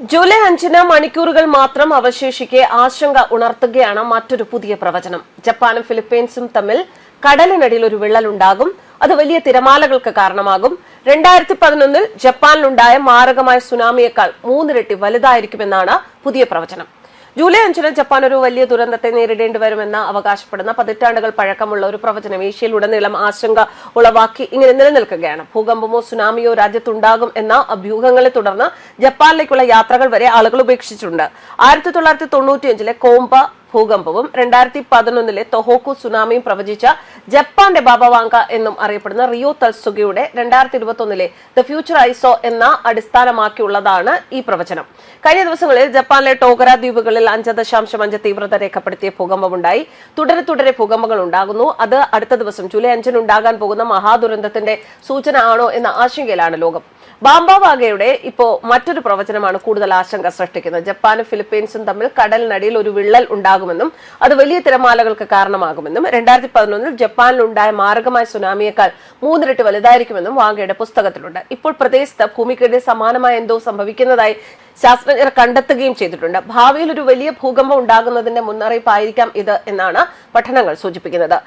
July അഞ്ചിന് മണിക്കൂറുകൾ മാത്രം അവശേഷിക്കെ ആശങ്ക ഉണർത്തുകയാണ് മറ്റൊരു പുതിയ പ്രവചനം. ജപ്പാനും ഫിലിപ്പീൻസും തമ്മിൽ കടലിനടിയിൽ ഒരു വിള്ളലുണ്ടാകും. അത് വലിയ തിരമാലകൾക്ക് കാരണമാകും. രണ്ടായിരത്തി പതിനൊന്നിൽ ജപ്പാനിലുണ്ടായ മാരകമായ സുനാമിയേക്കാൾ മൂന്നിരട്ടി വലുതായിരിക്കുമെന്നാണ് പുതിയ പ്രവചനം. ജൂലൈ അഞ്ചിന് ജപ്പാൻ ഒരു വലിയ ദുരന്തത്തെ നേരിടേണ്ടി വരുമെന്ന് അവകാശപ്പെടുന്ന പതിറ്റാണ്ടുകൾ പഴക്കമുള്ള ഒരു പ്രവചനം ഏഷ്യയിലുടനീളം ആശങ്ക ഉളവാക്കി ഇങ്ങനെ നിലനിൽക്കുകയാണ്. ഭൂകമ്പമോ സുനാമിയോ രാജ്യത്തുണ്ടാകും എന്ന അഭ്യൂഹങ്ങളെ തുടർന്ന് ജപ്പാനിലേക്കുള്ള യാത്രകൾ വരെ ആളുകൾ ഉപേക്ഷിച്ചിട്ടുണ്ട്. ആയിരത്തി തൊള്ളായിരത്തി തൊണ്ണൂറ്റിയഞ്ചിലെ കോംബ ഭൂകമ്പവും രണ്ടായിരത്തി പതിനൊന്നിലെ തൊഹോക്കു സുനാമിയും പ്രവചിച്ച ജപ്പാന്റെ ബാബവാങ്ക എന്നും അറിയപ്പെടുന്ന റിയോ തൽസുഗയുടെ രണ്ടായിരത്തി ഇരുപത്തൊന്നിലെ ദ ഫ്യൂച്ചർ ഐസോ എന്ന അടിസ്ഥാനമാക്കിയുള്ളതാണ് ഈ പ്രവചനം. കഴിഞ്ഞ ദിവസങ്ങളിൽ ജപ്പാനിലെ ടോഗര ദ്വീപുകളിൽ അഞ്ച് ദശാംശം അഞ്ച് തീവ്രത രേഖപ്പെടുത്തിയ ഭൂകമ്പമുണ്ടായി. തുടരെ തുടരെ ഭൂകമ്പങ്ങൾ ഉണ്ടാകുന്നു. അത് അടുത്ത ദിവസം ജൂലൈ അഞ്ചിന് ഉണ്ടാകാൻ പോകുന്ന മഹാദുരന്തത്തിന്റെ സൂചന ആണോ എന്ന ആശങ്കയിലാണ് ലോകം. ബാംബാവാഗയുടെ ഇപ്പോ മറ്റൊരു പ്രവചനമാണ് കൂടുതൽ ആശങ്ക സൃഷ്ടിക്കുന്നത്. ജപ്പാനും ഫിലിപ്പീൻസും തമ്മിൽ കടലിനടിയിൽ ഒരു വിള്ളൽ ഉണ്ടാകുമെന്നും അത് വലിയ തിരമാലകൾക്ക് കാരണമാകുമെന്നും രണ്ടായിരത്തി പതിനൊന്നിൽ ജപ്പാനിലുണ്ടായ മാരകമായ സുനാമിയേക്കാൾ മൂന്നിരട്ടി വലുതായിരിക്കുമെന്നും വാഗയുടെ പുസ്തകത്തിലുണ്ട്. ഇപ്പോൾ പ്രദേശത്ത് ഭൂമിക്കെതിരെ സമാനമായ എന്തോ സംഭവിക്കുന്നതായി ശാസ്ത്രജ്ഞർ കണ്ടെത്തുകയും ചെയ്തിട്ടുണ്ട്. ഭാവിയിൽ ഒരു വലിയ ഭൂകമ്പം ഉണ്ടാകുന്നതിന്റെ മുന്നറിയിപ്പായിരിക്കാം ഇത് എന്നാണ് പഠനങ്ങൾ സൂചിപ്പിക്കുന്നത്.